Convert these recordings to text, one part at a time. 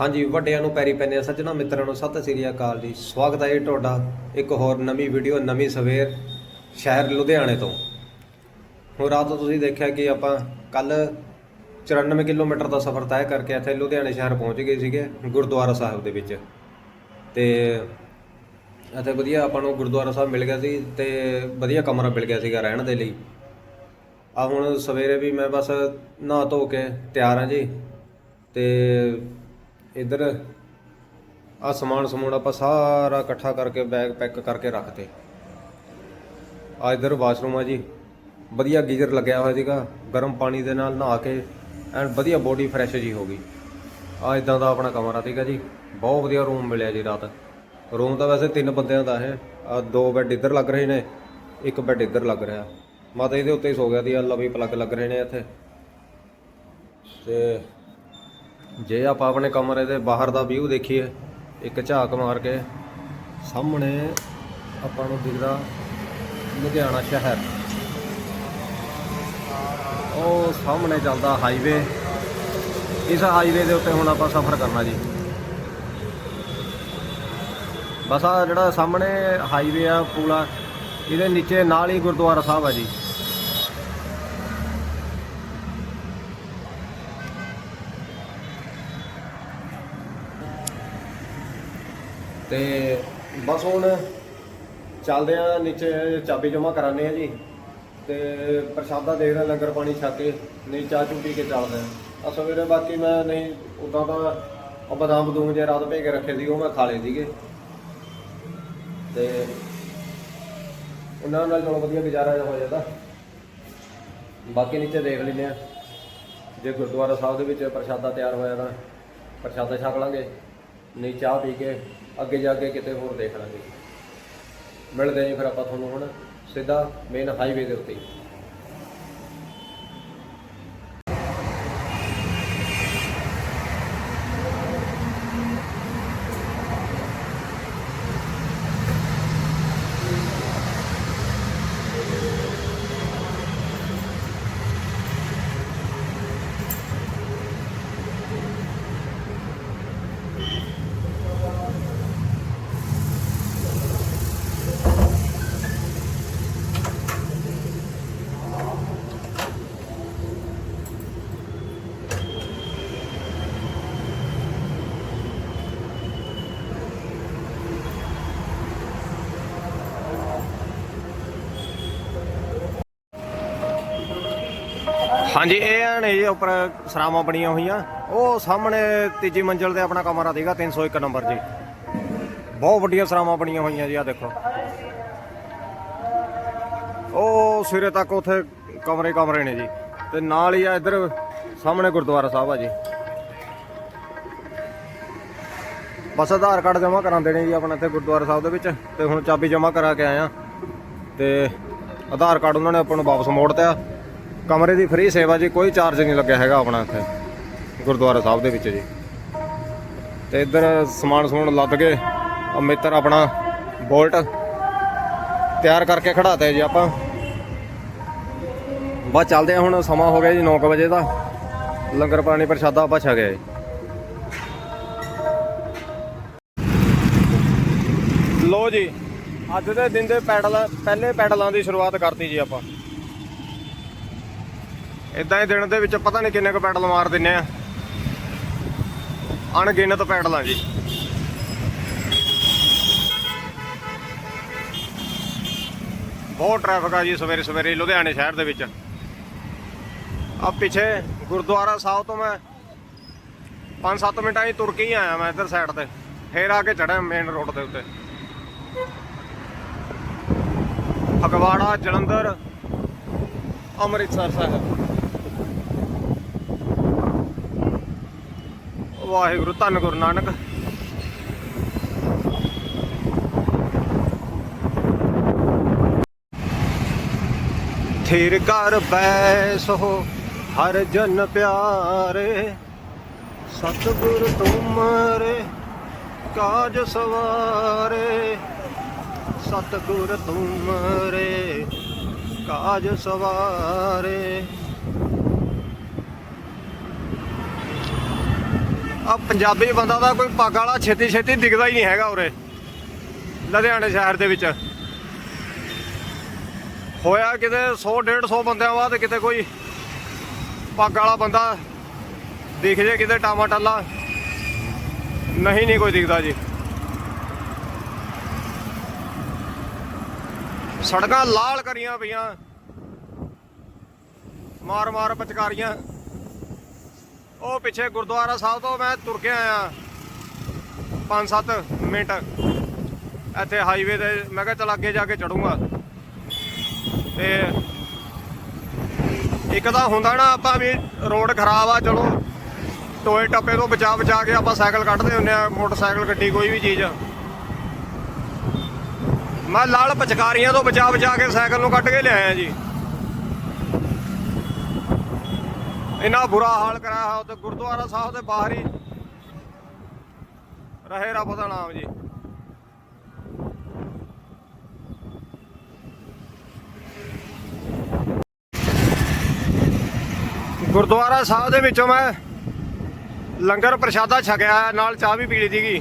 ਹਾਂਜੀ, ਵੱਡਿਆਂ ਨੂੰ ਪੈਰੀ ਪੈਨੇ ਸੱਜਣਾ ਮਿੱਤਰਾਂ ਨੂੰ ਸਤਿ ਸ੍ਰੀ ਅਕਾਲ ਜੀ। ਸਵਾਗਤ ਹੈ ਜੀ ਤੁਹਾਡਾ ਇੱਕ ਹੋਰ ਨਵੀਂ ਵੀਡੀਓ ਨਵੀਂ ਸਵੇਰ ਸ਼ਹਿਰ ਲੁਧਿਆਣੇ ਤੋਂ। ਹੁਣ ਰਾਤ ਨੂੰ ਤੁਸੀਂ ਦੇਖਿਆ ਕਿ ਆਪਾਂ ਕੱਲ 94 ਕਿਲੋਮੀਟਰ ਦਾ ਸਫ਼ਰ ਤੈਅ ਕਰਕੇ ਇੱਥੇ ਲੁਧਿਆਣੇ ਸ਼ਹਿਰ ਪਹੁੰਚ ਗਏ ਸੀਗੇ, ਗੁਰਦੁਆਰਾ ਸਾਹਿਬ ਦੇ ਵਿੱਚ। ਤੇ ਇੱਥੇ ਵਧੀਆ ਆਪਾਂ ਨੂੰ ਗੁਰਦੁਆਰਾ ਸਾਹਿਬ ਮਿਲ ਗਿਆ ਸੀ ਤੇ ਵਧੀਆ ਕਮਰਾ ਮਿਲ ਗਿਆ ਸੀਗਾ ਰਹਿਣ ਦੇ ਲਈ। ਆ ਹੁਣ ਸਵੇਰੇ ਵੀ ਮੈਂ ਬਸ ਨਹਾ ਧੋ ਕੇ ਤਿਆਰ ਹਾਂ ਜੀ। ਤੇ ਇਧਰ ਆ ਸਮਾਨ ਸਮੂਣ ਆਪਾਂ ਸਾਰਾ ਇਕੱਠਾ ਕਰਕੇ ਬੈਗ ਪੈਕ ਕਰਕੇ ਰੱਖਤੇ। ਆ ਇਧਰ ਵਾਸ਼ਰੂਮ ਆ ਜੀ। ਵਧੀਆ ਗੀਜ਼ਰ ਲੱਗਿਆ ਹੋਇਆ ਸੀਗਾ। ਗਰਮ ਪਾਣੀ ਦੇ ਨਾਲ ਨਹਾ ਕੇ ਐਂਡ ਵਧੀਆ ਬੋਡੀ ਫਰੈਸ਼ ਜੀ ਹੋ ਗਈ। ਆ ਇਦਾਂ ਦਾ ਆਪਣਾ ਕਮਰਾ ਸੀਗਾ ਜੀ। ਬਹੁਤ ਵਧੀਆ ਰੂਮ ਮਿਲਿਆ ਜੀ ਰਾਤ। ਰੂਮ ਤਾਂ ਵੈਸੇ ਤਿੰਨ ਬੰਦਿਆਂ ਦਾ ਹੈ। ਆ ਦੋ ਬੈੱਡ ਇੱਧਰ ਲੱਗ ਰਹੇ ਨੇ, ਇੱਕ ਬੈੱਡ ਇੱਧਰ ਲੱਗ ਰਿਹਾ। ਮਾਤਾ ਇਹਦੇ ਉੱਤੇ ਹੀ ਸੋ ਗਿਆ ਸੀ। ਆ ਲਵੀ ਪਲੱਗ ਲੱਗ ਰਹੇ ਨੇ ਇੱਥੇ। ਤੇ ਜੇ ਆਪਾਂ ਆਪਣੇ ਕਮਰੇ ਦੇ ਬਾਹਰ ਦਾ ਵਿਊ ਦੇਖੀਏ, ਇੱਕ ਝਾਕ ਮਾਰ ਕੇ ਸਾਹਮਣੇ ਆਪਾਂ ਨੂੰ ਦਿਖਦਾ ਲੁਧਿਆਣਾ ਸ਼ਹਿਰ। ਉਹ ਸਾਹਮਣੇ ਚੱਲਦਾ ਹਾਈਵੇ ਇਸ ਹਾਈਵੇ ਦੇ ਉੱਤੇ ਹੁਣ ਆਪਾਂ ਸਫ਼ਰ ਕਰਨਾ ਜੀ। ਬਸ ਆ ਜਿਹੜਾ ਸਾਹਮਣੇ ਹਾਈਵੇ ਆ ਪੂਲਾ, ਇਹਦੇ ਨੀਚੇ ਨਾਲ ਹੀ ਗੁਰਦੁਆਰਾ ਸਾਹਿਬ ਆ ਜੀ। ਤੇ ਬਸ ਹੁਣ ਚੱਲਦੇ ਆ, ਨੀਚੇ ਚਾਬੀ ਜਮਾ ਕਰਾਣੇ ਆ ਜੀ। ਤੇ ਪ੍ਰਸ਼ਾਦਾ ਦੇਖਦੇ ਲੰਗਰ ਪਾਣੀ ਛਕ ਕੇ, ਨਹੀਂ ਚਾਹ ਚੂ ਪੀ ਕੇ ਚੱਲਦੇ ਆ। ਸਵੇਰੇ ਬਾਕੀ ਮੈਂ ਨਹੀਂ, ਉਦਾਂ ਤਾਂ ਉਹ ਬਦਾਮ ਬਦੂਮ ਜੇ ਰਾਤ ਭੇਜ ਕੇ ਰੱਖੇ ਸੀ ਉਹ ਮੈਂ ਖਾ ਲਏ ਸੀਗੇ। ਤੇ ਉਹਨਾਂ ਨਾਲ ਚਲੋ ਵਧੀਆ ਗੁਜ਼ਾਰਾ ਹੋ ਜਾਂਦਾ। ਬਾਕੀ ਨੀਚੇ ਦੇਖ ਲੈਂਦੇ ਆ। ਜੇ ਗੁਰਦੁਆਰਾ ਸਾਹਿਬ ਦੇ ਵਿੱਚ ਪ੍ਰਸ਼ਾਦਾ ਤਿਆਰ ਹੋਇਆ ਤਾਂ ਪ੍ਰਸ਼ਾਦਾ ਛਕ ਲਾਂਗੇ, ਨਹੀਂ ਚਾਹ ਪੀ ਕੇ। ਅੱਗੇ ਜਾ ਕੇ ਕਿਤੇ ਹੋਰ ਦੇਖ ਲਾਂਗੇ ਮਿਲਦੇ ਜੀ ਫਿਰ ਆਪਾਂ ਤੁਹਾਨੂੰ ਹੁਣ ਸਿੱਧਾ ਮੇਨ ਹਾਈਵੇ ਦੇ ਉੱਤੇ ਹੀ। ਹਾਂਜੀ, ਇਹ ਨੇ ਜੀ ਉੱਪਰ ਸਰਾਵਾਂ ਬਣੀਆਂ ਹੋਈਆਂ। ਉਹ ਸਾਹਮਣੇ ਤੀਜੀ ਮੰਜ਼ਲ ਤੇ ਆਪਣਾ ਕਮਰਾ ਦੇਗਾ 301 ਨੰਬਰ ਜੀ। ਬਹੁਤ ਵੱਡੀਆਂ ਸਰਾਵਾਂ ਬਣੀਆਂ ਹੋਈਆਂ ਜੀ ਆ ਦੇਖੋ। ਉਹ ਸਿਰੇ ਤੱਕ ਉੱਥੇ ਕਮਰੇ ਕਮਰੇ ਨੇ ਜੀ। ਤੇ ਨਾਲ ਹੀ ਆ ਇੱਧਰ ਸਾਹਮਣੇ ਗੁਰਦੁਆਰਾ ਸਾਹਿਬ ਆ ਜੀ। ਬਸ ਆਧਾਰ ਕਾਰਡ ਜਮ੍ਹਾਂ ਕਰਾਉਂਦੇ ਨੇ ਜੀ ਆਪਣਾ ਇੱਥੇ ਗੁਰਦੁਆਰਾ ਸਾਹਿਬ ਦੇ ਵਿੱਚ। ਤੇ ਹੁਣ ਚਾਬੀ ਜਮ੍ਹਾਂ ਕਰਾ ਕੇ ਆਇਆ ਤੇ ਆਧਾਰ ਕਾਰਡ ਉਹਨਾਂ ਨੇ ਆਪਾਂ ਨੂੰ ਵਾਪਸ ਮੋੜਤਿਆ ਕਮਰੇ ਦੀ ਫ੍ਰੀ ਸੇਵਾ ਜੀ, ਕੋਈ ਚਾਰਜ ਨਹੀਂ ਲੱਗਿਆ ਹੈਗਾ ਆਪਣਾ ਇੱਥੇ, ਗੁਰਦੁਆਰਾ ਸਾਹਿਬ ਦੇ ਵਿੱਚ ਜੀ। ਤੇ ਇੱਧਰ ਸਮਾਨ ਸਮੂਨ ਲੱਦ ਕੇ ਮਿੱਤਰ ਆਪਣਾ ਬੋਲਟ ਤਿਆਰ ਕਰਕੇ ਖੜਾਤੇ ਜੀ ਆਪਾਂ। ਬਸ ਚੱਲਦੇ ਆ ਹੁਣ, ਸਮਾਂ ਹੋ ਗਿਆ ਜੀ 9 ਵਜੇ ਦਾ। ਲੰਗਰ ਪਾਣੀ ਪ੍ਰਸ਼ਾਦਾ ਆਪਾਂ ਛਕ ਗਿਆ ਜੀ। ਲੋ ਜੀ, ਅੱਜ ਦੇ ਦਿਨ ਦੇ ਪੈਡਲ, ਪਹਿਲੇ ਪੈਡਲਾਂ ਦੀ ਸ਼ੁਰੂਆਤ ਕਰਤੀ ਜੀ ਆਪਾਂ। ਇਦਾਂ ਹੀ ਦਿਨ ਦੇ ਵਿੱਚ ਪਤਾ ਨਹੀਂ ਕਿੰਨੇ ਕੁ ਪੈਡਲ ਮਾਰ ਦਿੰਨੇ ਆ। ਅਣਗਿਣਤ ਪੈਡਲਾਂ ਜੀ। ਬਹੁਤ ਟ੍ਰੈਫਿਕ ਆ ਜੀ ਸਵੇਰੇ ਸਵੇਰੇ ਲੁਧਿਆਣੇ ਸ਼ਹਿਰ ਦੇ ਵਿੱਚ। ਆ ਪਿੱਛੇ ਗੁਰਦੁਆਰਾ ਸਾਹਿਬ ਤੋਂ ਮੈਂ 5-7 ਮਿੰਟਾਂ ਹੀ ਤੁਰ ਕੇ ਹੀ ਆਇਆ ਮੈਂ ਇੱਧਰ ਸਾਈਡ ਤੇ। ਫੇਰ ਆ ਕੇ ਚੜਿਆ ਮੇਨ ਰੋਡ ਦੇ ਉੱਤੇ। ਫਗਵਾੜਾ, ਜਲੰਧਰ, ਅੰਮ੍ਰਿਤਸਰ ਸਾਹਿਬ। ਵਾਹਿਗੁਰੂ, ਧੰਨ ਗੁਰੂ ਨਾਨਕ। ਥਿਰ ਕਰ ਹੋ, ਹਰ ਜਨ ਪਿਆਰੇ। ਸਤਿਗੁਰ ਤੁਮਰੇ ਕਾਜ ਸਵਾਰੇ। ਸਤਿਗੁਰ ਤੁਮਰੇ ਕਾਜ ਸਵਾਰੇ। ਆ ਪੰਜਾਬੀ ਬੰਦਾ ਦਾ ਕੋਈ ਪੱਗ ਵਾਲਾ ਛੇਤੀ ਛੇਤੀ ਦਿਖਦਾ ਹੀ ਨਹੀਂ ਹੈਗਾ ਉਰੇ। ਲੁਧਿਆਣੇ ਸ਼ਹਿਰ ਦੇ ਵਿੱਚ। ਹੋਇਆ ਕਿਤੇ 100 150 ਬੰਦਿਆਂ ਬਾਅਦ ਕਿਤੇ ਕੋਈ ਪੱਗ ਵਾਲਾ ਬੰਦਾ ਦਿਖ ਜੇ ਕਿਤੇ ਟਾਮਾ ਟੱਲਾ। ਨਹੀਂ ਨਹੀਂ ਕੋਈ ਦਿਖਦਾ ਜੀ। ਸੜਕਾਂ ਲਾਲ ਕਰੀਆਂ ਪਈਆਂ। ਮਾਰ ਮਾਰ ਪਚਕਾਰੀਆਂ। ਉਹ ਪਿੱਛੇ ਗੁਰਦੁਆਰਾ ਸਾਹਿਬ ਤੋਂ ਮੈਂ ਤੁਰ ਕੇ ਆਇਆ। 5-7 ਮਿੰਟ। ਇੱਥੇ ਹਾਈਵੇ ਤੇ ਮੈਂ ਕਿਹਾ ਚਲ ਅੱਗੇ ਜਾ ਕੇ ਚੜੂੰਗਾ। ਤੇ ਇੱਕ ਤਾਂ ਹੁੰਦਾ ਨਾ ਆਪਾਂ ਵੀ ਰੋਡ ਖਰਾਬ ਆ, ਚਲੋ। ਟੋਏ ਟੱਪੇ ਤੋਂ ਬਚਾ ਬਚਾ ਕੇ ਆਪਾਂ ਸਾਈਕਲ ਕੱਢਦੇ ਹੁੰਦੇ ਆ, ਮੋਟਰਸਾਈਕਲ, ਗੱਡੀ, ਕੋਈ ਵੀ ਚੀਜ਼। ਮੈਂ ਲਾਲ ਪਚਕਾਰੀਆਂ ਤੋਂ ਬਚਾ ਬਚਾ ਕੇ ਸਾਈਕਲ ਨੂੰ ਕੱਢ ਕੇ ਲਿਆਇਆ ਜੀ। ਇੰਨਾ ਬੁਰਾ ਹਾਲ ਕਰਾਇਆ ਹੋਇਆ ਉੱਥੇ ਗੁਰਦੁਆਰਾ ਸਾਹਿਬ ਦੇ ਬਾਹਰ ਹੀ। ਰਹੇ ਰੱਬ ਦਾ ਨਾਮ ਜੀ। ਗੁਰਦੁਆਰਾ ਸਾਹਿਬ ਦੇ ਵਿੱਚੋਂ ਮੈਂ ਲੰਗਰ ਪ੍ਰਸ਼ਾਦਾ ਛਕਿਆ, ਨਾਲ ਚਾਹ ਵੀ ਪੀ ਲਈ ਸੀਗੀ।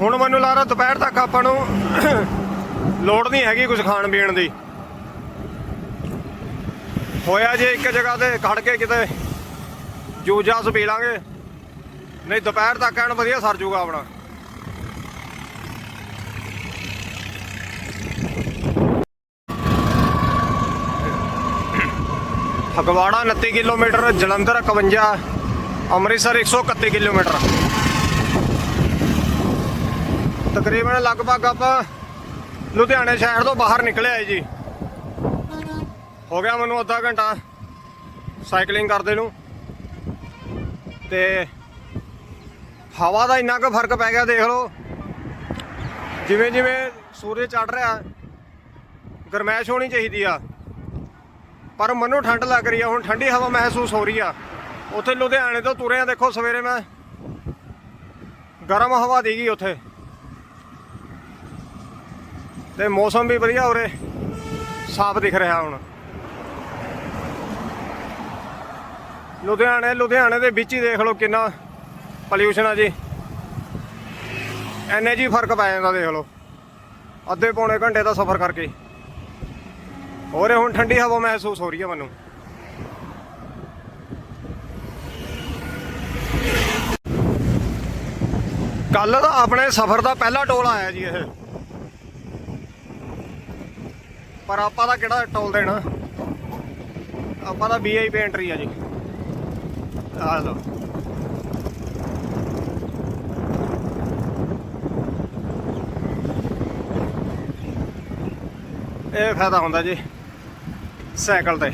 ਹੁਣ ਮੈਨੂੰ ਲੱਗਦਾ ਦੁਪਹਿਰ ਤੱਕ ਆਪਾਂ ਨੂੰ ਲੋੜ ਨਹੀਂ ਹੈਗੀ ਕੁਝ ਖਾਣ ਪੀਣ ਦੀ। ਹੋਇਆ ਜੇ ਇੱਕ ਜਗ੍ਹਾ ਤੇ ਖੜ ਕੇ ਕਿਤੇ ਜੂਸ ਜਾਸ ਲਾਂਗੇ ਨਹੀਂ, ਦੁਪਹਿਰ ਤੱਕ ਐਨ ਵਧੀਆ ਸਰ ਜੂਗਾ ਆਪਣਾ। Phagwara 29 kilometre, Jalandhar 51 Amritsar 131 kilometre. ਤਕਰੀਬਨ ਲਗਭਗ ਆਪਾਂ ਲੁਧਿਆਣੇ ਸ਼ਹਿਰ ਤੋਂ ਬਾਹਰ ਨਿਕਲੇ ਆਏ ਜੀ। ਹੋ ਗਿਆ ਮੈਨੂੰ ਅੱਧਾ ਘੰਟਾ ਸਾਈਕਲਿੰਗ ਕਰਦੇ ਨੂੰ। ਤੇ ਹਵਾ ਦਾ ਇੰਨਾ ਕੁ ਫ਼ਰਕ ਪੈ ਗਿਆ, ਦੇਖ ਲਓ। ਜਿਵੇਂ ਜਿਵੇਂ ਸੂਰਜ ਚੜ ਰਿਹਾ, ਗਰਮੈਸ਼ ਹੋਣੀ ਚਾਹੀਦੀ ਆ। ਪਰ ਮੈਨੂੰ ਠੰਡ ਲੱਗ ਰਹੀ ਆ, ਹੁਣ ਠੰਡੀ ਹਵਾ ਮਹਿਸੂਸ ਹੋ ਰਹੀ ਆ। ਉੱਥੇ ਲੁਧਿਆਣੇ ਤੋਂ ਤੁਰਿਆ, ਦੇਖੋ ਸਵੇਰੇ ਮੈਂ। ਗਰਮ ਹਵਾ ਦੀਗੀ ਉੱਥੇ। ਤੇ ਮੌਸਮ ਵੀ ਵਧੀਆ ਹੋ ਰਿਹਾ ਸਾਫ਼ ਦਿਖ ਰਿਹਾ ਹੁਣ। ਲੁਧਿਆਣੇ ਲੁਧਿਆਣੇ ਦੇ ਵਿੱਚ ਹੀ ਦੇਖ ਲਓ ਕਿੰਨਾ ਪੋਲਿਊਸ਼ਨ ਆ ਜੀ। ਐਨੇ ਜੀ ਫ਼ਰਕ ਪੈ ਜਾਂਦਾ ਦੇਖ ਲਓ। ਅੱਧੇ ਪੌਣੇ ਘੰਟੇ ਦਾ ਸਫ਼ਰ ਕਰਕੇ। ਹੋਰ ਹੁਣ ਠੰਡੀ ਹਵਾ ਮਹਿਸੂਸ ਹੋ ਰਹੀ ਹੈ ਮੈਨੂੰ। ਕੱਲ ਦਾ ਆਪਣੇ ਸਫ਼ਰ ਦਾ ਪਹਿਲਾ ਟੋਲ ਆਇਆ ਜੀ ਇਹ। ਪਰ ਆਪਾਂ ਦਾ ਕਿਹੜਾ ਟੋਲ ਦੇਣਾ? ਆਪਾਂ ਦਾ ਵੀਆਈਪੀ ਐਂਟਰੀ ਆ ਜੀ। ਆ ਲਓ। ਇਹ ਫਾਇਦਾ ਹੁੰਦਾ ਜੀ, ਸਾਈਕਲ ਤੇ।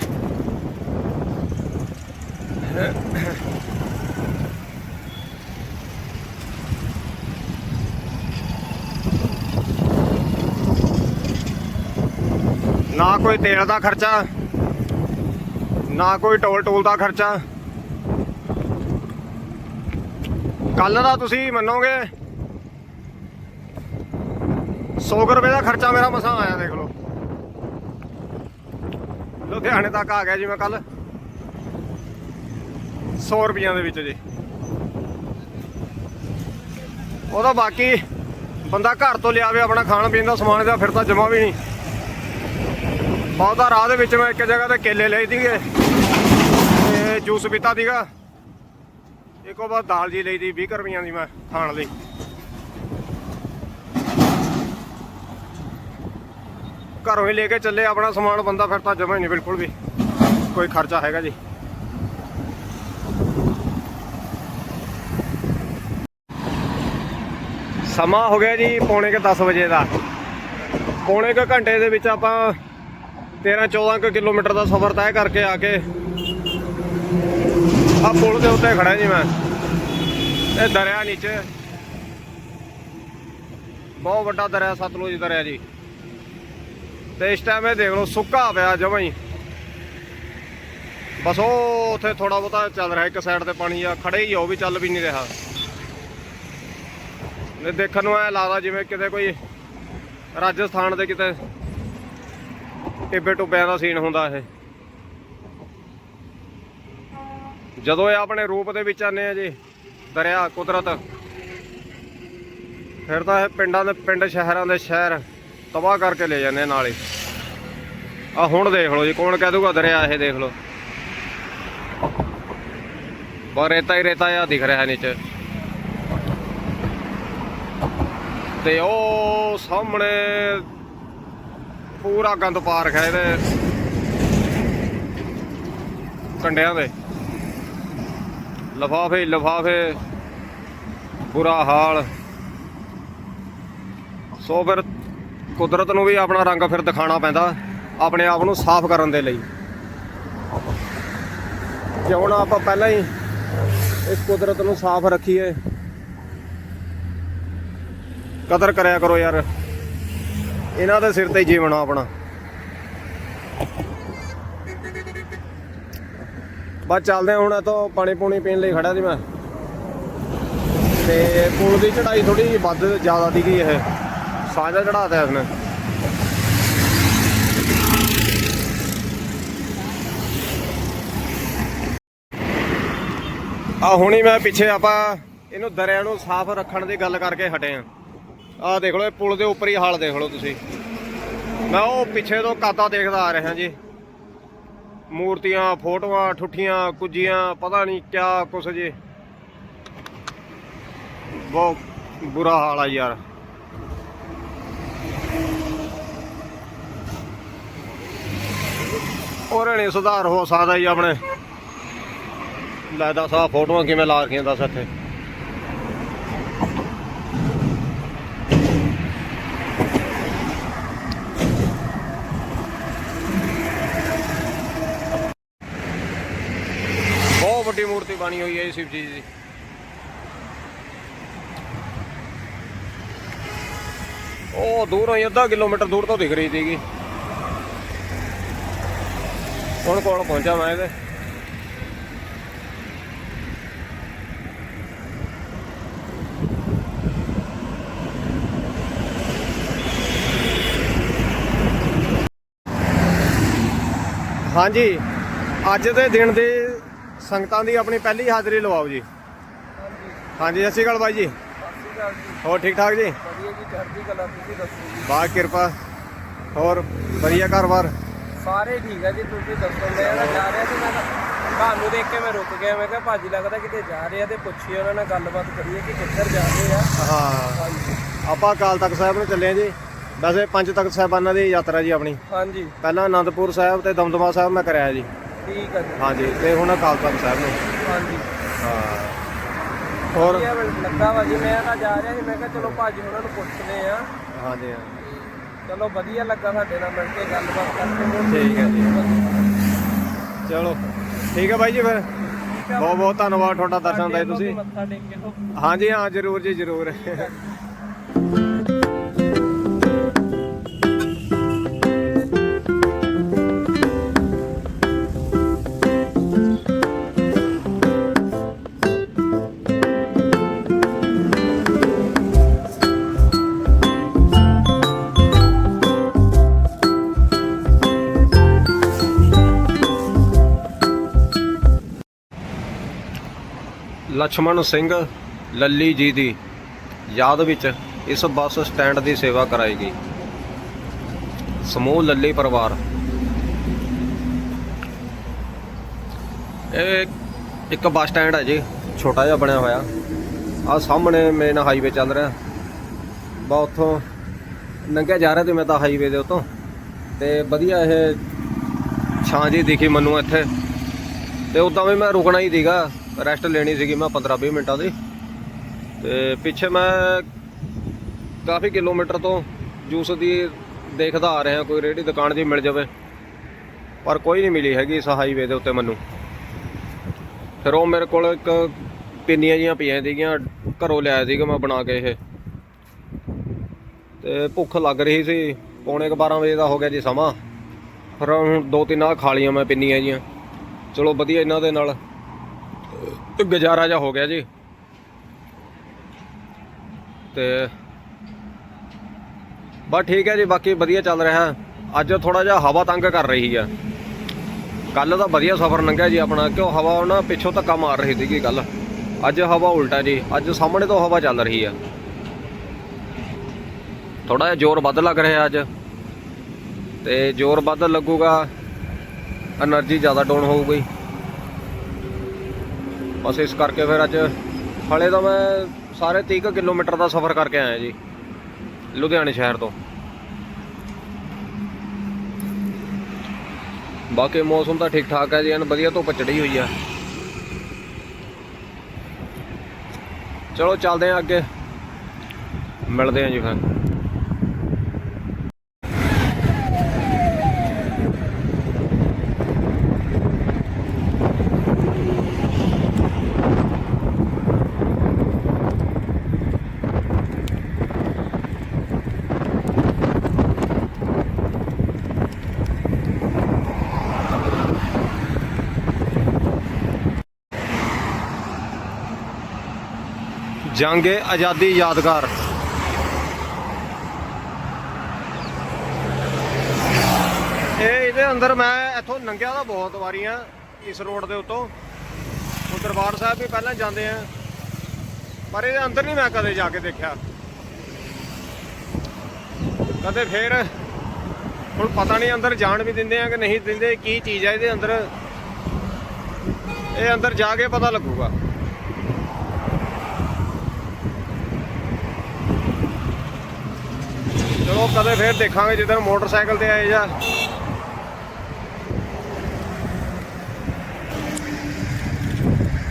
ਨਾ ਕੋਈ ਤੇਲ ਦਾ ਖਰਚਾ, ਨਾ ਕੋਈ ਟੋਲ ਟੋਲ ਦਾ ਖਰਚਾ। ਕੱਲ ਦਾ ਤੁਸੀਂ ਮੰਨੋਗੇ? 100 ਰੁਪਏ ਦਾ ਖਰਚਾ ਮੇਰਾ ਮਸਾ ਆਇਆ, ਦੇਖ ਲਓ। ਲੁਧਿਆਣੇ ਤੱਕ ਆ ਗਿਆ ਜੀ ਮੈਂ ਕੱਲ 100 ਰੁਪਈਆਂ ਦੇ ਵਿੱਚ ਜੀ। ਉਹਦਾ ਬਾਕੀ ਬੰਦਾ ਘਰ ਤੋਂ ਲਿਆਵੇ, ਆਪਣਾ ਖਾਣ ਪੀਣ ਦਾ ਸਮਾਨ ਦਾ ਫਿਰ ਤਾਂ ਜਮਾ ਵੀ ਨਹੀਂ। ਬਹੁਤਾ ਰਾਹ ਦੇ ਵਿੱਚ ਮੈਂ ਇੱਕ ਜਗ੍ਹਾ ਤੇ ਕੇਲੇ ਲਏ ਸੀਗੇ ਤੇ ਜੂਸ ਪੀਤਾ ਸੀਗਾ। ਇੱਕੋ ਬਾਅਦ ਦਾਲ ਜੀ ਲਈ ਦੀ 20 ਰੁਪਈਆਂ ਦੀ ਮੈਂ ਖਾਣ ਲਈ। ਘਰੋਂ ਹੀ ਲੈ ਕੇ ਚੱਲੇ, ਆਪਣਾ ਸਮਾਨ ਬੰਦਾ ਫਿਰ ਤਾਂ ਜਮਾ ਨਹੀਂ ਬਿਲਕੁਲ ਵੀ। ਕੋਈ ਖਰਚਾ ਹੈਗਾ ਜੀ। ਸਮਾਂ ਹੋ ਗਿਆ ਜੀ ਪੌਣੇ ਕੇ 10 ਵਜੇ ਦਾ। ਪੌਣੇ ਕੁ ਘੰਟੇ ਦੇ ਵਿੱਚ ਆਪਾਂ 13 14 ਕੁ ਕਿਲੋਮੀਟਰ ਦਾ ਸਫ਼ਰ ਤੈਅ ਕਰਕੇ ਆ ਕੇ ਆ ਪੁਲ ਦੇ ਉੱਤੇ ਖੜਾ ਜੀ ਮੈਂ। ਇਹ ਦਰਿਆ ਨੀਚੇ। ਬਹੁਤ ਵੱਡਾ ਦਰਿਆ ਸਤਲੁਜ ਦਰਿਆ ਜੀ। ਤੇ ਇਸ ਟਾਈਮ ਇਹ ਦੇਖ ਲਓ, ਸੁੱਕਾ ਪਿਆ ਜਮਾਂ ਹੀ। ਬਸ ਉਹ ਉੱਥੇ ਥੋੜਾ ਬਹੁਤਾ ਚੱਲ ਰਿਹਾ, ਇੱਕ ਸਾਈਡ ਤੇ ਪਾਣੀ ਆ ਖੜੇ ਹੀ ਆ, ਉਹ ਵੀ ਚੱਲ ਵੀ ਨਹੀਂ ਰਿਹਾ। ਇਹ ਦੇਖਣ ਨੂੰ ਐ ਲੱਗਦਾ ਜਿਵੇਂ ਕਿਤੇ ਕੋਈ ਰਾਜਸਥਾਨ ਦੇ ਕਿਤੇ ਟਿੱਬੇ ਟੁੱਬਿਆਂ ਦਾ ਸੀਨ ਹੁੰਦਾ ਇਹ। ਜਦੋਂ ਇਹ ਆਪਣੇ ਰੂਪ ਦੇ ਵਿੱਚ ਆਨੇ ਆ ਜੀ, ਦਰਿਆ, ਕੁਦਰਤ, ਫਿਰ ਤਾਂ ਇਹ ਪਿੰਡਾਂ ਦੇ ਪਿੰਡ ਸ਼ਹਿਰਾਂ ਦੇ ਸ਼ਹਿਰ ਤਬਾਹ ਕਰਕੇ ਲੈ ਜਾਂਦੇ ਆ ਨਾਲ ਹੀ। ਆ ਹੁਣ ਦੇਖ ਲਓ ਜੀ, ਕੌਣ ਕਹਿ ਦੂਗਾ ਦਰਿਆ, ਇਹ ਦੇਖ ਲਓ। ਬਾ ਰੇਤਾ ਹੀ ਰੇਤਾ ਆ ਦਿਖ ਰਿਹਾ ਨੀਚੇ। ਤੇ ਉਹ ਸਾਹਮਣੇ ਪੂਰਾ ਗੰਦ ਪਾਰਕ ਹੈ ਇਹਦੇ। ਕੰਡਿਆਂ ਦੇ। ਲਫਾਫੇ ਹੀ ਲਫਾਫੇ, ਬੁਰਾ ਹਾਲ। ਸੋ ਫਿਰ ਕੁਦਰਤ ਨੂੰ ਵੀ ਆਪਣਾ ਰੰਗ ਫਿਰ ਦਿਖਾਣਾ ਪੈਂਦਾ, ਆਪਣੇ ਆਪ ਨੂੰ ਸਾਫ਼ ਕਰਨ ਦੇ ਲਈ। ਕਿਉਂ ਨਾ ਆਪਾਂ ਪਹਿਲਾਂ ਹੀ ਇਸ ਕੁਦਰਤ ਨੂੰ ਸਾਫ਼ ਰੱਖੀਏ, ਕਦਰ ਕਰਿਆ ਕਰੋ ਯਾਰ। ਇਹਨਾਂ ਦੇ ਸਿਰ ਤੇ ਹੀ ਜੀਵਨ ਆ ਆਪਣਾ। ਬਸ ਚੱਲਦੇ ਹਾਂ ਹੁਣ ਤੋਂ ਪਾਣੀ ਪੂਣੀ ਪੀਣ ਲਈ ਖੜਾ ਸੀ ਮੈਂ। ਤੇ ਪੁਲ ਦੀ ਚੜਾਈ ਥੋੜੀ ਵੱਧ ਜ਼ਿਆਦਾ ਦੀ ਗਈ ਇਹ। ਸਾਂਝਾ ਚੜਾਤਾ ਇਸਨੇ ਆ ਹੁਣੀ ਮੈਂ ਪਿੱਛੇ ਆਪਾਂ ਇਹਨੂੰ ਦਰਿਆ ਨੂੰ ਸਾਫ਼ ਰੱਖਣ ਦੀ ਗੱਲ ਕਰਕੇ ਹਟੇ ਆ ਆਹ ਦੇਖ ਲਓ ਇਹ ਪੁਲ ਦੇ ਉੱਪਰ ਹੀ ਹਾਲ ਦੇਖ ਲਓ ਤੁਸੀਂ। ਮੈਂ ਉਹ ਪਿੱਛੇ ਤੋਂ ਕਾਤਾ ਦੇਖਦਾ ਆ ਰਿਹਾ ਜੀ। ਮੂਰਤੀਆਂ, ਫੋਟੋਆਂ, ਠੁੱਠੀਆਂ, ਕੁੱਜੀਆਂ, ਪਤਾ ਨਹੀਂ ਕਿਆ ਕੁਛ ਜੇ। ਬਹੁਤ ਬੁਰਾ ਹਾਲ ਆ ਯਾਰ। ਔਰ ਨੇ ਸੁਧਾਰ ਹੋ ਸਕਦਾ ਜੀ ਆਪਣੇ। ਲੈ ਦੱਸ ਆਹ ਫੋਟੋਆਂ ਕਿਵੇਂ ਲਾ ਰੱਖੀਆਂ ਦੱਸ ਇੱਥੇ ਬਹੁਤ ਵੱਡੀ ਮੂਰਤੀ ਬਣੀ ਹੋਈ ਹੈ ਇਹ ਸ਼ਿਵ ਜੀ ਦੀ। ਉਹ ਦੂਰੋਂ ਹੀ ਅੱਧਾ ਕਿਲੋਮੀਟਰ ਦੂਰ ਤੋਂ ਦਿਖ ਰਹੀ ਸੀਗੀ। ਹੁਣ ਕੋਲ ਪਹੁੰਚਾ ਮੈਂ ਇਹਦੇ। ਹਾਂਜੀ, ਅੱਜ ਦੇ ਦਿਨ ਦੇ ਸੰਗਤਾਂ ਦੀ ਆਪਣੀ ਪਹਿਲੀ ਹਾਜ਼ਰੀ ਲਵਾਓ ਜੀ। ਹਾਂਜੀ ਸਤਿ ਸ਼੍ਰੀ ਅਕਾਲ ਬਾਈ ਜੀ। ਹੋਰ ਠੀਕ ਠਾਕ ਜੀ? ਵਧੀਆ ਜੀ ਚੜ੍ਹਦੀ ਕਲਾ ਤੁਸੀਂ ਦੱਸੋ ਜੀ। ਬਾ ਕਿਰਪਾ। ਹੋਰ ਵਧੀਆ ਘਰ-ਬਾਰ? ਸਾਰੇ ਠੀਕ ਆ ਜੀ ਤੁਸੀਂ ਦੱਸੋ ਮੈਂ ਨਾ ਜਾ ਰਿਹਾ ਸੀ ਮੈਂ ਤੁਹਾਨੂੰ ਦੇਖ ਕੇ ਮੈਂ ਰੁਕ ਗਿਆ ਮੈਂ ਕਿਹਾ ਭਾਜੀ ਲੱਗਦਾ ਕਿਤੇ ਜਾ ਰਹੇ ਆ ਤੇ ਪੁੱਛੀਏ ਉਹਨਾਂ ਨਾਲ ਗੱਲਬਾਤ ਕਰੀਏ ਕਿ ਕਿੱਧਰ ਜਾ ਰਹੇ ਆ। ਹਾਂ। ਹਾਂਜੀ। ਆਪਾਂ ਅਕਾਲ ਤਖਤ ਸਾਹਿਬ ਨੂੰ ਚੱਲੇ ਜੀ। ਵੈਸੇ ਪੰਜ ਤਖਤ ਸਾਹਿਬਾਨਾਂ ਦੀ ਯਾਤਰਾ ਜੀ ਆਪਣੀ। ਹਾਂਜੀ। ਪਹਿਲਾਂ ਆਨੰਦਪੁਰ ਸਾਹਿਬ ਤੇ ਦਮਦਮਾ ਸਾਹਿਬ ਮੈਂ ਕਰਿਆ ਜੀ। ਠੀਕ ਆ ਜੀ। ਹਾਂਜੀ ਤੇ ਹੁਣ ਅਕਾਲ ਤਖਤ ਸਾਹਿਬ ਨੂੰ। ਹਾਂਜੀ। ਹਾਂ। ਹੋਰ? ਵਧੀਆ ਮੈਨੂੰ ਲੱਗਾ ਵਾ ਜੀ। ਮੈਂ ਨਾ ਜਾ ਰਿਹਾ ਸੀ ਮੈਂ ਕਿਹਾ ਚਲੋ ਭਾਜੀ ਉਹਨਾਂ ਨੂੰ ਪੁੱਛਦੇ ਆ ਹਾਂਜੀ ਹਾਂ। ਚਲੋ ਵਧੀਆ ਲੱਗਾ ਸਾਡੇ ਨਾਲ ਮਿਲ ਕੇ ਗੱਲਬਾਤ ਕਰਕੇ। ਠੀਕ ਹੈ ਜੀ। ਚਲੋ ਠੀਕ ਹੈ ਬਾਈ ਜੀ ਫਿਰ। ਬਹੁਤ ਬਹੁਤ ਧੰਨਵਾਦ ਤੁਹਾਡਾ ਦਰਸ਼ਨ ਦੇ ਤੁਸੀਂ। ਮੱਥਾ ਟੇਕ ਕੇ ਤੋਂ ਹਾਂਜੀ ਹਾਂ ਜਰੂਰ ਜੀ ਜਰੂਰ। ਲਛਮਣ ਸਿੰਘ ਲੱਲੀ ਜੀ ਦੀ ਯਾਦ ਵਿੱਚ ਇਸ ਬੱਸ ਸਟੈਂਡ ਦੀ ਸੇਵਾ ਕਰਾਈ ਗਈ। ਸਮੂਹ ਲੱਲੀ ਪਰਿਵਾਰ। ਇਹ ਇੱਕ ਬੱਸ ਸਟੈਂਡ ਹੈ ਜੀ, ਛੋਟਾ ਜਿਹਾ ਬਣਿਆ ਹੋਇਆ। ਆ ਸਾਹਮਣੇ ਮੇਨ ਹਾਈਵੇ ਚੱਲ ਰਿਹਾ। ਬਾ ਉੱਥੋਂ ਲੰਘਿਆ ਜਾ ਰਿਹਾ ਤੇ ਮੈਂ ਤਾਂ ਹਾਈਵੇ ਦੇ ਉੱਤੋਂ। ਤੇ ਵਧੀਆ ਇਹ ਛਾਂ ਜੀ ਦਿਖੀ ਮੈਨੂੰ ਇੱਥੇ। ਤੇ ਉਦਾਂ ਵੀ ਮੈਂ ਰੁਕਣਾ ਹੀ ਸੀਗਾ। ਰੈਸਟ ਲੈਣੀ ਸੀਗੀ ਮੈਂ 15-20 ਮਿੰਟਾਂ ਦੀ। ਤੇ ਪਿੱਛੇ ਮੈਂ ਕਾਫੀ ਕਿਲੋਮੀਟਰ ਤੋਂ ਜੂਸ ਦੀ ਦੇਖਦਾ ਆ ਰਿਹਾ ਕੋਈ ਰੇੜੀ ਦੁਕਾਨ ਜੀ ਮਿਲ ਜਾਵੇ। ਪਰ ਕੋਈ ਨਹੀਂ ਮਿਲੀ ਹੈਗੀ ਇਸ ਹਾਈਵੇ ਦੇ ਉੱਤੇ ਮੈਨੂੰ। ਫਿਰ ਉਹ ਮੇਰੇ ਕੋਲ ਇੱਕ ਪਿੰਨੀਆਂ ਜੀਆਂ ਪਈਆਂ ਸੀਗੀਆਂ, ਘਰੋਂ ਲਿਆਇਆ ਸੀਗਾ ਮੈਂ ਬਣਾ ਕੇ ਇਹ। ਤੇ ਭੁੱਖ ਲੱਗ ਰਹੀ ਸੀ, ਪੌਣੇ ਕੁ 12 ਵਜੇ ਦਾ ਹੋ ਗਿਆ ਜੀ ਸਮਾਂ। ਫਿਰ ਹੁਣ ਦੋ ਤਿੰਨ ਆ ਖਾ ਲੀਆਂ ਮੈਂ ਪਿੰਨੀਆਂ ਜੀਆਂ ਚਲੋ ਵਧੀਆ ਇਹਨਾਂ ਦੇ ਨਾਲ। ਤੇ ਗੁਜ਼ਾਰਾ ਜਾ ਹੋ ਗਿਆ ਜੀ। ਤੇ ਬਸ ਠੀਕ ਹੈ ਜੀ, ਬਾਕੀ ਵਧੀਆ ਚੱਲ ਰਿਹਾ। ਅੱਜ ਥੋੜਾ ਜਿਹਾ ਹਵਾ ਤੰਗ ਕਰ ਰਹੀ ਆ। ਕੱਲ ਦਾ ਵਧੀਆ ਸਫ਼ਰ ਲੰਘਿਆ ਜੀ ਆਪਣਾ, ਕਿਉਂ ਹਵਾ ਨਾ ਪਿੱਛੋਂ ਧੱਕਾ ਮਾਰ ਰਹੀ ਸੀਗੀ ਕੱਲ ਅੱਜ ਹਵਾ ਉਲਟਾ ਜੀ, ਅੱਜ ਸਾਹਮਣੇ ਤੋਂ ਹਵਾ ਚੱਲ ਰਹੀ ਹੈ ਥੋੜਾ ਜਿਹਾ ਜ਼ੋਰ ਵੱਧ ਲੱਗ ਰਿਹਾ ਅੱਜ। ਤੇ ਜ਼ੋਰ ਵੱਧ ਲੱਗੂਗਾ એનર્ਜੀ ਜ਼ਿਆਦਾ ਡਾਊਨ ਹੋਊਗੀ। ਬਸ ਇਸ ਕਰਕੇ ਫਿਰ ਅੱਜ ਹਲੇ ਤਾਂ ਮੈਂ ਸਾਰੇ 30 ਕੁ ਕਿਲੋਮੀਟਰ ਦਾ ਸਫ਼ਰ ਕਰਕੇ ਆਇਆ ਜੀ, ਲੁਧਿਆਣੇ ਸ਼ਹਿਰ ਤੋਂ। ਬਾਕੀ ਮੌਸਮ ਤਾਂ ਠੀਕ ਠਾਕ ਹੈ ਜੀ, ਐਨ ਵਧੀਆ ਧੁੱਪ ਚੜੀ ਹੋਈ ਆ। ਚਲੋ ਚੱਲਦੇ ਆਂ ਅੱਗੇ। ਮਿਲਦੇ ਆਂ ਜੀ ਫਿਰ। ਜੰਗੇ ਆਜ਼ਾਦੀ ਯਾਦਗਾਰ। ਇਹ ਇਹਦੇ ਅੰਦਰ ਮੈਂ ਇੱਥੋਂ ਨੰਗਿਆ ਤਾਂ ਬਹੁਤ ਵਾਰੀ ਆ ਇਸ ਰੋਡ ਦੇ ਉੱਤੋਂ। ਉਹ ਦਰਬਾਰ ਸਾਹਿਬ ਵੀ ਪਹਿਲਾਂ ਜਾਂਦੇ ਆ। ਪਰ ਇਹਦੇ ਅੰਦਰ ਨਹੀਂ ਮੈਂ ਕਦੇ ਜਾ ਕੇ ਦੇਖਿਆ। ਕਦੇ ਫੇਰ ਹੁਣ ਪਤਾ ਨਹੀਂ ਅੰਦਰ ਜਾਣ ਵੀ ਦਿੰਦੇ ਆ ਕਿ ਨਹੀਂ ਦਿੰਦੇ, ਕੀ ਚੀਜ਼ ਹੈ ਇਹਦੇ ਅੰਦਰ। ਇਹ ਅੰਦਰ ਜਾ ਕੇ ਪਤਾ ਲੱਗੂਗਾ। ਚਲੋ ਕਦੇ ਫੇਰ ਦੇਖਾਂਗੇ ਜਿੱਦਣ ਮੋਟਰਸਾਈਕਲ ਤੇ ਆਏ ਜਾਂ।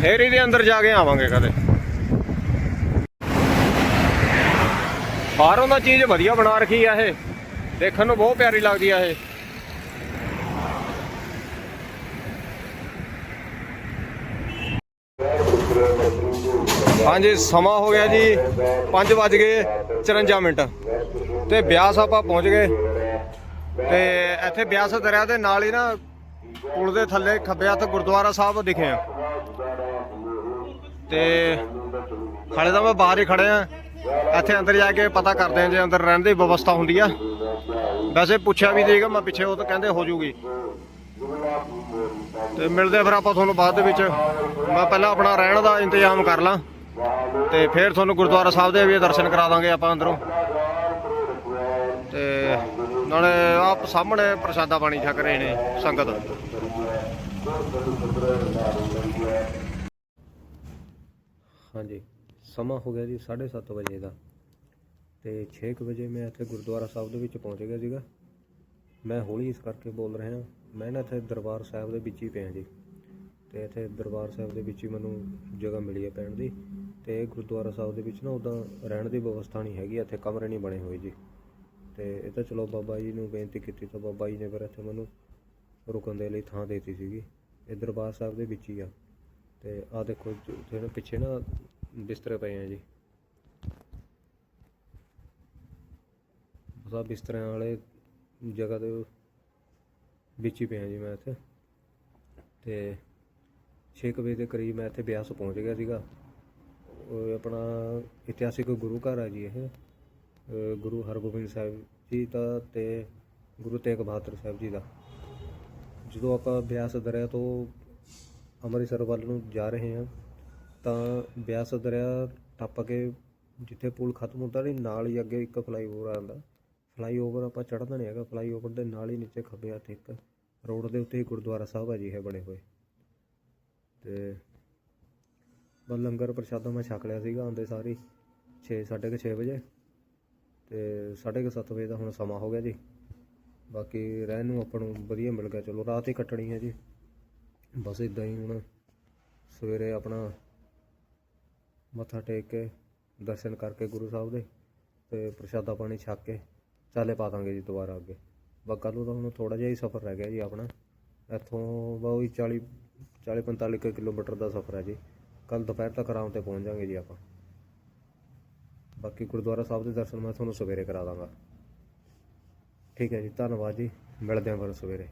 ਫੇਰ ਇਹਦੇ ਅੰਦਰ ਜਾ ਕੇ ਆਵਾਂਗੇ ਕਦੇ। ਬਾਹਰੋਂ ਦਾ ਚੀਜ਼ ਵਧੀਆ ਬਣਾ ਰੱਖੀ ਆ ਇਹ। ਦੇਖਣ ਨੂੰ ਬਹੁਤ ਪਿਆਰੀ ਲੱਗਦੀ ਆ ਇਹ। ਹਾਂਜੀ, ਸਮਾਂ ਹੋ ਗਿਆ ਜੀ 5 ਵੱਜ ਗਏ 54 ਮਿੰਟ। ਤੇ ਬਿਆਸ ਆਪਾਂ ਪਹੁੰਚ ਗਏ। ਤੇ ਇੱਥੇ ਬਿਆਸ ਦਰਿਆ ਦੇ ਨਾਲ ਹੀ ਨਾ ਪੁਲ ਦੇ ਥੱਲੇ ਖੱਬੇ ਹੱਥ ਗੁਰਦੁਆਰਾ ਸਾਹਿਬ ਦਿਖੇ ਆ। ਤੇ ਖੜੇ ਤਾਂ ਮੈਂ ਬਾਹਰ ਹੀ ਖੜੇ ਖੜਿਆ ਇੱਥੇ ਅੰਦਰ ਜਾ ਕੇ ਪਤਾ ਕਰਦੇ ਆ ਜੇ ਅੰਦਰ ਰਹਿਣ ਦੀ ਵਿਵਸਥਾ ਹੁੰਦੀ ਆ। ਵੈਸੇ ਪੁੱਛਿਆ ਵੀ ਦੇਗਾ ਮੈਂ ਪਿੱਛੇ ਉਹ ਤਾਂ ਕਹਿੰਦੇ ਹੋ ਜੂਗੀ। ਤੇ ਮਿਲਦੇ ਫਿਰ ਆਪਾਂ ਤੁਹਾਨੂੰ ਬਾਅਦ ਦੇ ਵਿੱਚ। ਮੈਂ ਪਹਿਲਾਂ ਆਪਣਾ ਰਹਿਣ ਦਾ ਇੰਤਜ਼ਾਮ ਕਰ ਲਾਂ। ਤੇ ਫਿਰ ਤੁਹਾਨੂੰ ਗੁਰਦੁਆਰਾ ਸਾਹਿਬ ਦੇ ਵੀ ਦਰਸ਼ਨ ਕਰਾ ਦਾਂਗੇ ਆਪਾਂ ਅੰਦਰੋਂ। ਤੇ ਨਾਲੇ ਆਪ ਸਾਹਮਣੇ ਪ੍ਰਸ਼ਾਦਾ ਪਾਣੀ ਛਕ ਰਹੇ ਨੇ ਸੰਗਤ। ਹਾਂਜੀ, ਸਮਾਂ ਹੋ ਗਿਆ ਜੀ 7:30 ਵਜੇ ਦਾ ਤੇ 6 ਵਜੇ ਮੈਂ ਇੱਥੇ ਗੁਰਦੁਆਰਾ ਸਾਹਿਬ ਦੇ ਵਿੱਚ ਪਹੁੰਚ ਗਿਆ ਸੀਗਾ। ਮੈਂ ਹੌਲੀ ਇਸ ਕਰਕੇ ਬੋਲ ਰਿਹਾ ਮੈਂ ਨਾ ਇੱਥੇ ਦਰਬਾਰ ਸਾਹਿਬ ਦੇ ਵਿੱਚ ਹੀ ਪਿਆ ਜੀ ਤੇ ਇੱਥੇ ਦਰਬਾਰ ਸਾਹਿਬ ਦੇ ਵਿੱਚ ਹੀ ਮੈਨੂੰ ਜਗ੍ਹਾ ਮਿਲੀ ਹੈ ਪੈਣ ਦੀ ਤੇ ਗੁਰਦੁਆਰਾ ਸਾਹਿਬ ਦੇ ਵਿੱਚ ਨਾ ਉਦਾਂ ਰਹਿਣ ਦੀ ਵਿਵਸਥਾ ਨਹੀਂ ਹੈਗੀ, ਇੱਥੇ ਕਮਰੇ ਨਹੀਂ ਬਣੇ ਹੋਏ ਜੀ। ਤੇ ਇਹ ਤਾਂ ਚਲੋ ਬਾਬਾ ਜੀ ਨੂੰ ਬੇਨਤੀ ਕੀਤੀ ਤਾਂ ਬਾਬਾ ਜੀ ਨੇ ਫਿਰ ਇੱਥੇ ਮੈਨੂੰ ਰੁਕਣ ਦੇ ਲਈ ਥਾਂ ਦੇਤੀ ਸੀਗੀ। ਇਹ ਦਰਬਾਰ ਸਾਹਿਬ ਦੇ ਵਿੱਚ ਹੀ ਆ। ਤੇ ਆਹ ਦੇਖੋ ਜਿਹੜੇ ਪਿੱਛੇ ਨਾ ਬਿਸਤਰੇ ਪਏ ਆ ਜੀ। ਬਸ ਬਿਸਤਰਿਆਂ ਵਾਲੇ ਜਗ੍ਹਾ ਦੇ ਵਿੱਚ ਹੀ ਪਿਆ ਜੀ ਮੈਂ ਇੱਥੇ। ਤੇ 6 ਵਜੇ ਦੇ ਕਰੀਬ ਮੈਂ ਇੱਥੇ ਬਿਆਸ ਪਹੁੰਚ ਗਿਆ ਸੀਗਾ। ਆਪਣਾ ਇਤਿਹਾਸਿਕ ਗੁਰੂ ਘਰ ਆ ਜੀ ਇਹ। ਗੁਰੂ ਹਰਗੋਬਿੰਦ ਸਾਹਿਬ ਜੀ ਦਾ ਤੇ ਗੁਰੂ ਤੇਗ ਬਹਾਦਰ ਸਾਹਿਬ ਜੀ ਦਾ। ਜਦੋਂ ਆਪਾਂ ਬਿਆਸ ਦਰਿਆ ਤੋਂ ਅੰਮ੍ਰਿਤਸਰ ਵੱਲ ਨੂੰ ਜਾ ਰਹੇ ਹਾਂ, ਤਾਂ ਬਿਆਸ ਦਰਿਆ ਟੱਪ ਕੇ ਜਿੱਥੇ ਪੁਲ ਖਤਮ ਹੁੰਦਾ ਨਹੀਂ, ਨਾਲ ਹੀ ਅੱਗੇ ਇੱਕ ਫਲਾਈਓਵਰ ਆਉਂਦਾ ਫਲਾਈਓਵਰ ਆਪਾਂ ਚੜ੍ਹਦਾ ਨਹੀਂ ਹੈਗਾ, ਫਲਾਈਓਵਰ ਦੇ ਨਾਲ ਹੀ ਨੀਚੇ ਖੱਬੇ ਹੱਥ ਇੱਕ ਰੋਡ ਦੇ ਉੱਤੇ ਹੀ ਗੁਰਦੁਆਰਾ ਸਾਹਿਬ ਆ ਜੀ ਹੈ ਬਣੇ ਹੋਏ। ਤੇ ਬਸ ਲੰਗਰ ਪ੍ਰਸ਼ਾਦਾ ਮੈਂ ਛਕ ਲਿਆ ਸੀਗਾ ਆਉਂਦੇ ਸਾਰੀ 6 6:30 ਵਜੇ। ਤੇ 7:30 ਵਜੇ ਦਾ ਹੁਣ ਸਮਾਂ ਹੋ ਗਿਆ ਜੀ। ਬਾਕੀ ਰਹਿਣ ਨੂੰ ਆਪਾਂ ਨੂੰ ਵਧੀਆ ਮਿਲ ਗਿਆ। ਚਲੋ ਰਾਤ ਹੀ ਕੱਟਣੀ ਹੈ ਜੀ। ਬਸ ਇਦਾਂ ਹੀ ਹੁਣ ਸਵੇਰੇ ਆਪਣਾ ਮੱਥਾ ਟੇਕ ਕੇ ਦਰਸ਼ਨ ਕਰਕੇ ਗੁਰੂ ਸਾਹਿਬ ਦੇ ਤੇ ਪ੍ਰਸ਼ਾਦਾ ਪਾਣੀ ਛੱਕ ਕੇ ਚਾਲੇ ਪਾ ਦਾਂਗੇ ਜੀ ਦੁਬਾਰਾ ਅੱਗੇ। ਬਸ ਕੱਲ੍ਹ ਨੂੰ ਤਾਂ ਹੁਣ ਥੋੜਾ ਜਿਹਾ ਹੀ ਸਫ਼ਰ ਰਹਿ ਗਿਆ ਜੀ ਆਪਣਾ। ਇੱਥੋਂ ਬਾ ਉਹੀ 40 40 45 ਕੁ ਕਿਲੋਮੀਟਰ ਦਾ ਸਫ਼ਰ ਹੈ ਜੀ। ਕੱਲ ਦੁਪਹਿਰ ਤੱਕ ਆਰਾਮ ਤੇ ਪਹੁੰਚ ਜਾਾਂਗੇ ਜੀ ਆਪਾਂ। ਬਾਕੀ ਗੁਰਦੁਆਰਾ ਸਾਹਿਬ ਦੇ ਦਰਸ਼ਨ ਮੈਂ ਤੁਹਾਨੂੰ ਸਵੇਰੇ ਕਰਾ ਦਾਂਗਾ। ਠੀਕ ਹੈ ਜੀ, ਧੰਨਵਾਦ ਜੀ। ਮਿਲਦੇ ਹਾਂ ਫਿਰ ਸਵੇਰੇ।